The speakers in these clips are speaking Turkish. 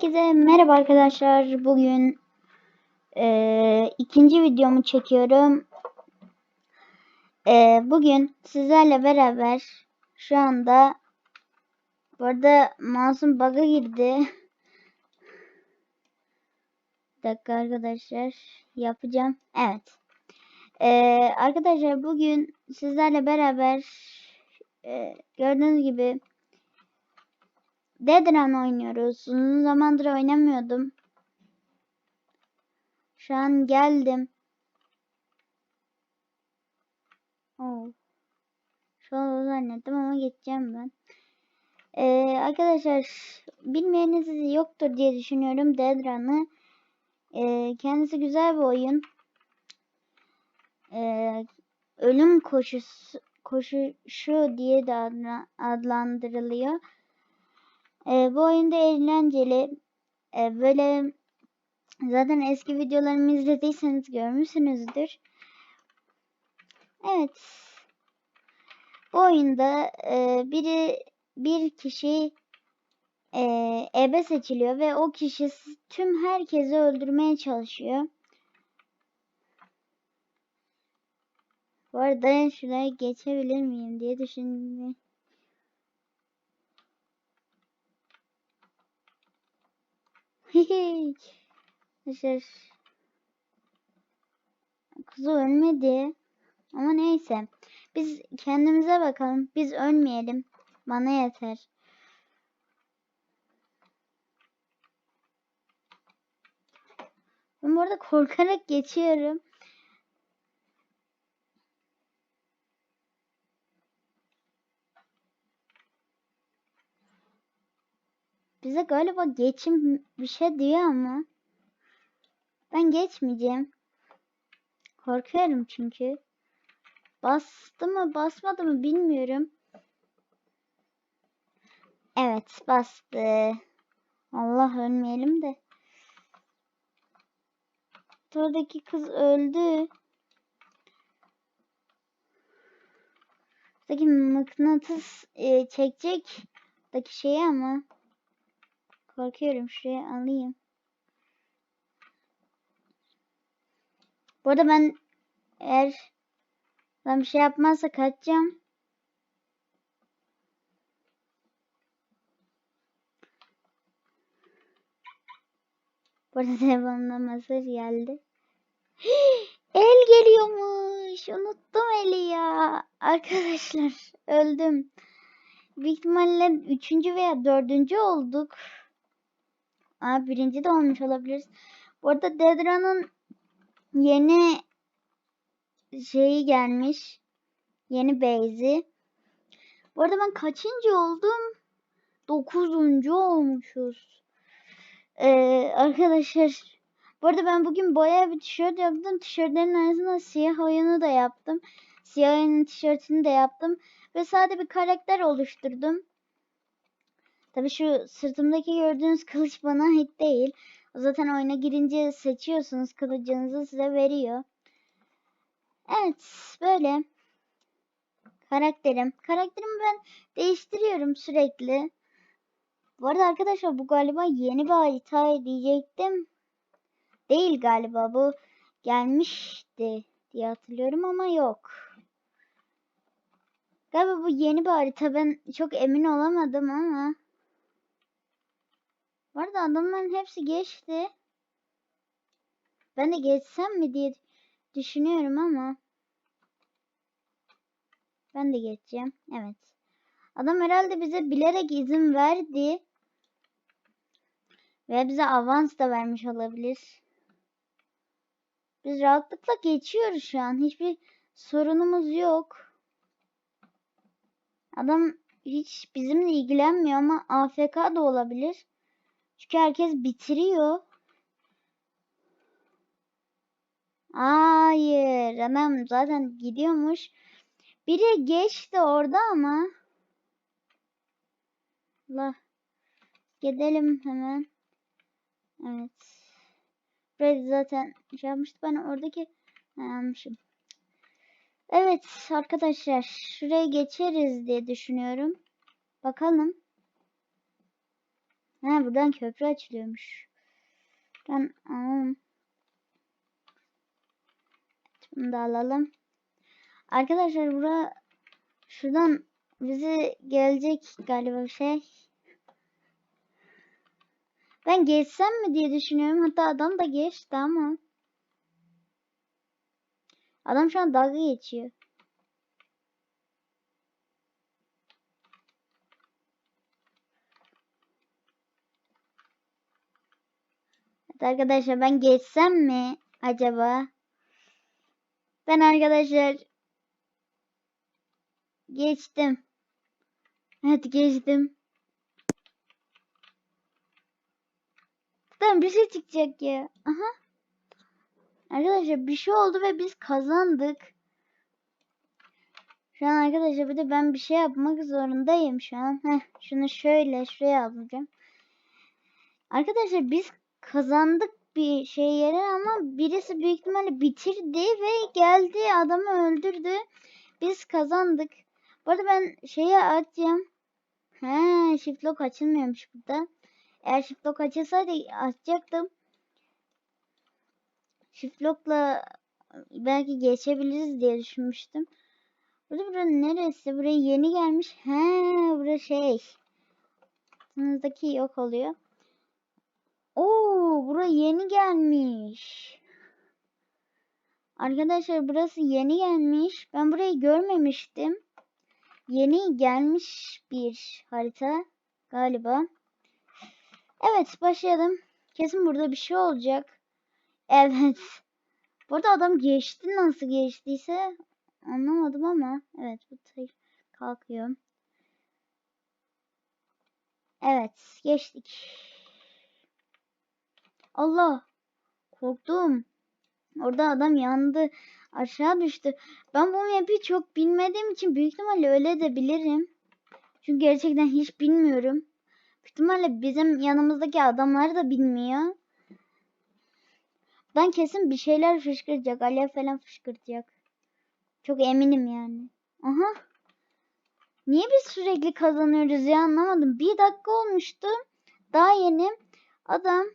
Herkese merhaba arkadaşlar. Bugün eee, ikinci videomu çekiyorum. Eee, bugün sizlerle beraber şu anda bu arada mouse'um bug'a girdi. Bir dakika arkadaşlar yapacağım. Evet. Eee, arkadaşlar bugün sizlerle beraber eee, gördüğünüz gibi Dead Run oynuyoruz. Uzun zamandır oynamıyordum. Şu an geldim. Oh. Şu an zannettim ama geçeceğim ben. Ee, arkadaşlar bilmeyeniniz yoktur diye düşünüyorum Dead Run'ı. Ee, kendisi güzel bir oyun. Ee, ölüm koşusu, koşuşu diye de adla- adlandırılıyor. Ee, bu oyunda eğlenceli. Ee, böyle zaten eski videolarımı izlediyseniz görmüşsünüzdür. Evet. Bu oyunda e, biri bir kişi e, ebe seçiliyor ve o kişi tüm herkesi öldürmeye çalışıyor. Bu arada şuraya geçebilir miyim diye düşündüm. Arkadaşlar. Kuzu ölmedi. Ama neyse. Biz kendimize bakalım. Biz ölmeyelim. Bana yeter. Ben bu arada korkarak geçiyorum. Bize galiba geçim bir şey diyor ama. Ben geçmeyeceğim. Korkuyorum çünkü. Bastı mı basmadı mı bilmiyorum. Evet bastı. Allah ölmeyelim de. Oradaki kız öldü. Buradaki mıknatıs e, çekecek. Buradaki şeyi ama. Korkuyorum şuraya alayım. Bu arada ben eğer ben bir şey yapmazsa kaçacağım. Bu arada telefonuma mesaj geldi. El geliyormuş. Unuttum eli ya. Arkadaşlar öldüm. Büyük ihtimalle üçüncü veya dördüncü olduk. Aa, birinci de olmuş olabiliriz. Bu arada Dead Run'ın yeni şeyi gelmiş. Yeni base'i. Bu arada ben kaçıncı oldum? Dokuzuncu olmuşuz. Ee, arkadaşlar bu arada ben bugün boya bir tişört yaptım. Tişörtlerin arasında siyah oyunu da yaptım. Siyah oyunun tişörtünü de yaptım. Ve sade bir karakter oluşturdum. Tabii şu sırtımdaki gördüğünüz kılıç bana ait değil. Zaten oyuna girince seçiyorsunuz kılıcınızı size veriyor. Evet böyle. Karakterim. Karakterimi ben değiştiriyorum sürekli. Bu arada arkadaşlar bu galiba yeni bir harita diyecektim. Değil galiba bu gelmişti diye hatırlıyorum ama yok. Galiba bu yeni bir harita ben çok emin olamadım ama. Bu arada adamların hepsi geçti. Ben de geçsem mi diye düşünüyorum ama. Ben de geçeceğim. Evet. Adam herhalde bize bilerek izin verdi. Ve bize avans da vermiş olabilir. Biz rahatlıkla geçiyoruz şu an. Hiçbir sorunumuz yok. Adam hiç bizimle ilgilenmiyor ama AFK da olabilir. Çünkü herkes bitiriyor. Hayır, adam zaten gidiyormuş. Biri geçti orada ama. Allah. Gidelim hemen. Evet. Burayı zaten şey yapmıştı. Ben oradaki Ha, almışım. Evet arkadaşlar. Şuraya geçeriz diye düşünüyorum. Bakalım. Ha buradan köprü açılıyormuş. Ben alalım. Bunu da alalım. Arkadaşlar bura şuradan bizi gelecek galiba bir şey. Ben geçsem mi diye düşünüyorum. Hatta adam da geçti ama. Adam şu an dalga geçiyor. Arkadaşlar ben geçsem mi acaba? Ben arkadaşlar geçtim. Evet geçtim. Buradan bir şey çıkacak ya. Aha. Arkadaşlar bir şey oldu ve biz kazandık. Şu an arkadaşlar bir de ben bir şey yapmak zorundayım şu an. Heh, şunu şöyle şuraya alacağım. Arkadaşlar biz kazandık bir şey yere ama birisi büyük ihtimalle bitirdi ve geldi adamı öldürdü. Biz kazandık. Bu arada ben şeyi açacağım. He, shift lock açılmıyormuş burada. Eğer shift lock açılsaydı açacaktım. Shift lock'la belki geçebiliriz diye düşünmüştüm. Burada bura neresi? Buraya yeni gelmiş. He, bura şey. Sınızdaki yok oluyor. Oo, bura yeni gelmiş. Arkadaşlar burası yeni gelmiş. Ben burayı görmemiştim. Yeni gelmiş bir harita galiba. Evet başlayalım. Kesin burada bir şey olacak. Evet. Burada adam geçti nasıl geçtiyse anlamadım ama evet bu tır kalkıyor. Evet geçtik. Allah korktum. Orada adam yandı. Aşağı düştü. Ben bu map'i çok bilmediğim için büyük ihtimalle öyle de bilirim. Çünkü gerçekten hiç bilmiyorum. Büyük ihtimalle bizim yanımızdaki adamlar da bilmiyor. Ben kesin bir şeyler fışkıracak. Alev falan fışkıracak. Çok eminim yani. Aha. Niye biz sürekli kazanıyoruz ya anlamadım. Bir dakika olmuştu. Daha yeni adam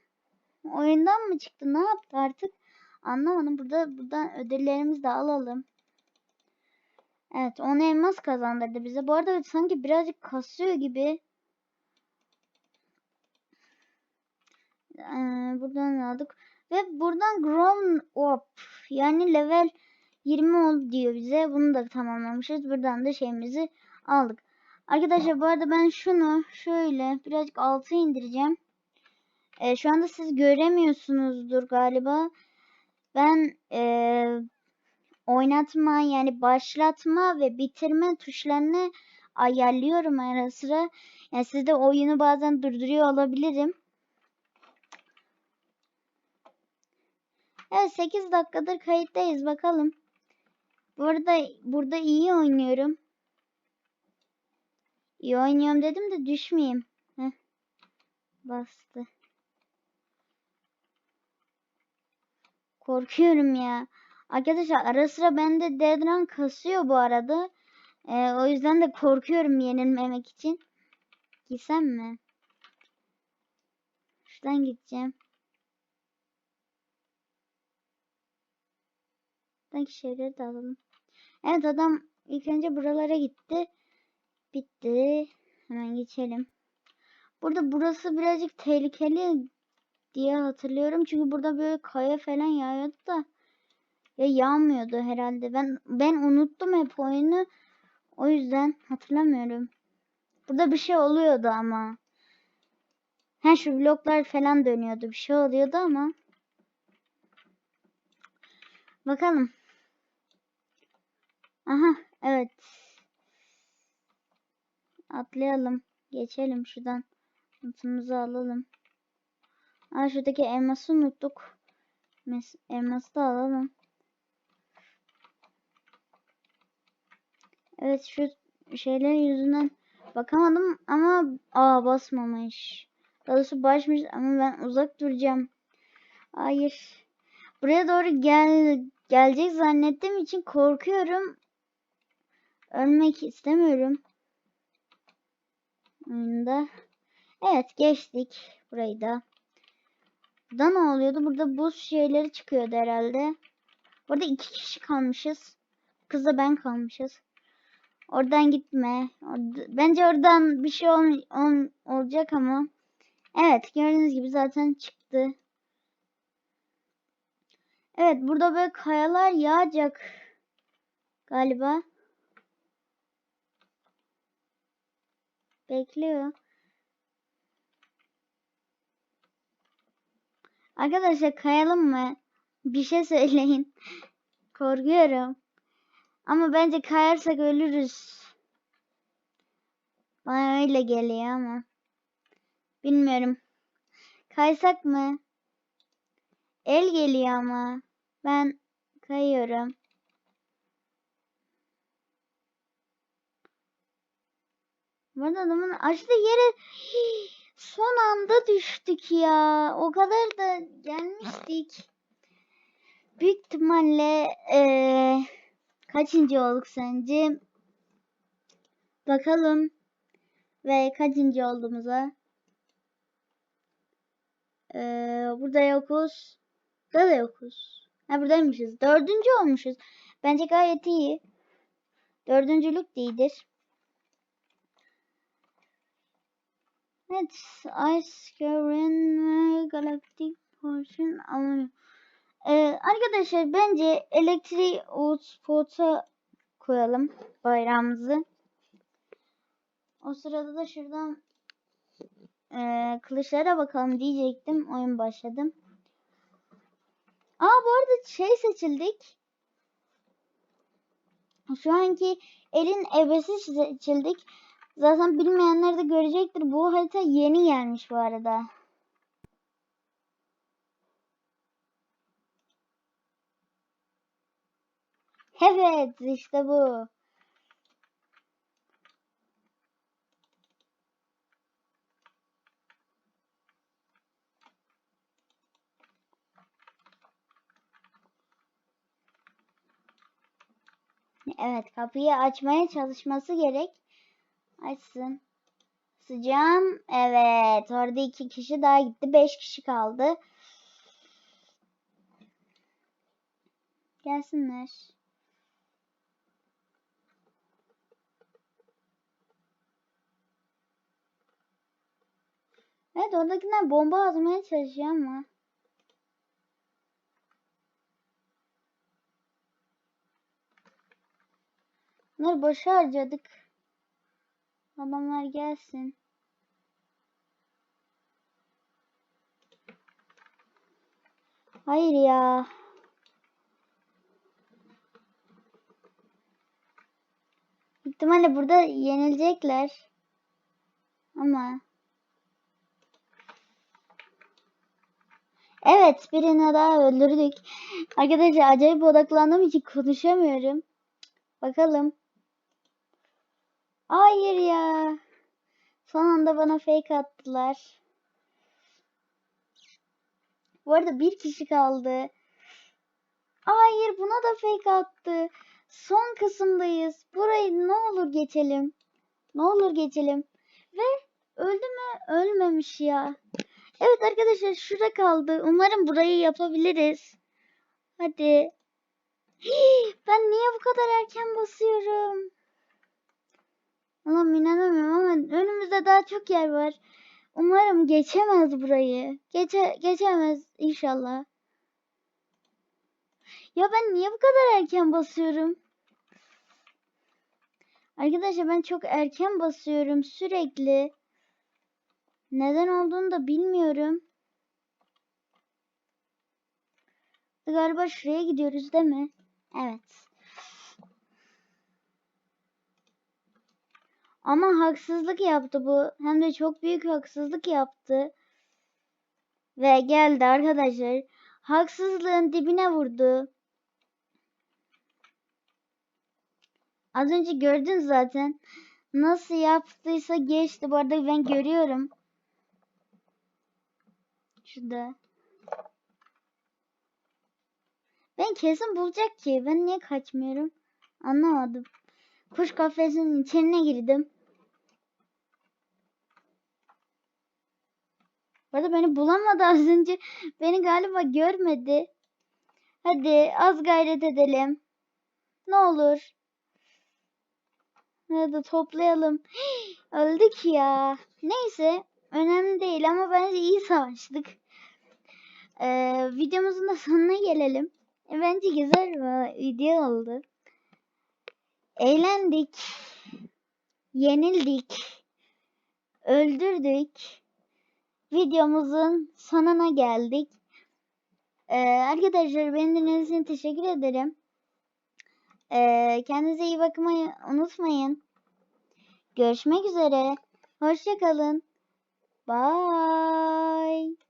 oyundan mı çıktı ne yaptı artık anlamadım. Burada buradan ödüllerimizi de alalım. Evet 10 elmas kazandırdı bize. Bu arada sanki birazcık kasıyor gibi. Ee, buradan aldık. Ve buradan grown up yani level 20 oldu diyor bize. Bunu da tamamlamışız. Buradan da şeyimizi aldık. Arkadaşlar bu arada ben şunu şöyle birazcık altı indireceğim. Ee, şu anda siz göremiyorsunuzdur galiba. Ben ee, oynatma yani başlatma ve bitirme tuşlarını ayarlıyorum ara sıra. Yani siz de oyunu bazen durduruyor olabilirim. Evet 8 dakikadır kayıttayız bakalım. Bu arada burada iyi oynuyorum. İyi oynuyorum dedim de düşmeyeyim. Heh. Bastı. Korkuyorum ya. Arkadaşlar ara sıra bende Deadrun kasıyor bu arada. Ee, o yüzden de korkuyorum yenilmemek için. Gitsem mi? Şuradan gideceğim. Buradaki şeyleri de alalım. Evet adam ilk önce buralara gitti. Bitti. Hemen geçelim. Burada burası birazcık tehlikeli diye hatırlıyorum. Çünkü burada böyle kaya falan yağıyordu da ya yağmıyordu herhalde. Ben ben unuttum hep oyunu. O yüzden hatırlamıyorum. Burada bir şey oluyordu ama. Ha şu bloklar falan dönüyordu. Bir şey oluyordu ama. Bakalım. Aha evet. Atlayalım. Geçelim şuradan. Notumuzu alalım. Aa şuradaki elması unuttuk. Mes elması da alalım. Evet şu şeyler yüzünden bakamadım ama aa basmamış. Daha başmış ama ben uzak duracağım. Hayır. Buraya doğru gel gelecek zannettiğim için korkuyorum. Ölmek istemiyorum. Oyunda. Evet geçtik burayı da. Burada ne oluyordu? Burada buz şeyleri çıkıyordu herhalde. Burada iki kişi kalmışız. Kızla ben kalmışız. Oradan gitme. Orada- bence oradan bir şey ol, ol- olacak ama. Evet gördüğünüz gibi zaten çıktı. Evet burada böyle kayalar yağacak galiba. Bekliyor. Arkadaşlar kayalım mı? Bir şey söyleyin. Korkuyorum. Ama bence kayarsak ölürüz. Bana öyle geliyor ama. Bilmiyorum. Kaysak mı? El geliyor ama. Ben kayıyorum. Burada adamın açtığı yere son anda düştük ya. O kadar da gelmiştik. Büyük ihtimalle eee, kaçıncı olduk sence? Bakalım. Ve kaçıncı olduğumuza. Eee, burada yokuz. Burada da yokuz. Ha buradaymışız. Dördüncü olmuşuz. Bence gayet iyi. Dördüncülük de Evet. Ice Current Galactic Portion alınıyor. Ee, arkadaşlar bence elektriği Outspot'a koyalım bayrağımızı. O sırada da şuradan ee, kılıçlara bakalım diyecektim. Oyun başladım. Aa bu arada şey seçildik. Şu anki elin ebesi seçildik. Zaten bilmeyenler de görecektir. Bu harita yeni gelmiş bu arada. Evet işte bu. Evet kapıyı açmaya çalışması gerek. Açsın. Sıcağım. Evet. Orada iki kişi daha gitti. Beş kişi kaldı. Gelsinler. Evet oradakiler bomba atmaya çalışıyor ama. Bunları boşa harcadık. Adamlar gelsin. Hayır ya. İhtimalle burada yenilecekler. Ama Evet birini daha öldürdük. Arkadaşlar acayip odaklandığım için konuşamıyorum. Bakalım. Hayır ya. Son anda bana fake attılar. Bu arada bir kişi kaldı. Hayır buna da fake attı. Son kısımdayız. Burayı ne olur geçelim. Ne olur geçelim. Ve öldü mü? Ölmemiş ya. Evet arkadaşlar şurada kaldı. Umarım burayı yapabiliriz. Hadi. Hii, ben niye bu kadar erken basıyorum? Allah'ım inanamıyorum ama önümüzde daha çok yer var. Umarım geçemez burayı. Geçe geçemez inşallah. Ya ben niye bu kadar erken basıyorum? Arkadaşlar ben çok erken basıyorum sürekli. Neden olduğunu da bilmiyorum. Galiba şuraya gidiyoruz değil mi? Evet. Ama haksızlık yaptı bu. Hem de çok büyük haksızlık yaptı. Ve geldi arkadaşlar. Haksızlığın dibine vurdu. Az önce gördün zaten. Nasıl yaptıysa geçti. Bu arada ben görüyorum. Şurada. Ben kesin bulacak ki. Ben niye kaçmıyorum? Anlamadım. Kuş kafesinin içine girdim. Bu arada beni bulamadı az önce. Beni galiba görmedi. Hadi az gayret edelim. Ne olur. Hadi toplayalım. Öldük ya. Neyse. Önemli değil ama bence iyi savaştık. Ee, videomuzun da sonuna gelelim. E, Bence güzel bir video oldu. Eğlendik. Yenildik. Öldürdük. Videomuzun sonuna geldik. Ee, arkadaşlar beni dinlediğiniz için teşekkür ederim. Ee, kendinize iyi bakmayı unutmayın. Görüşmek üzere. Hoşçakalın. Bye.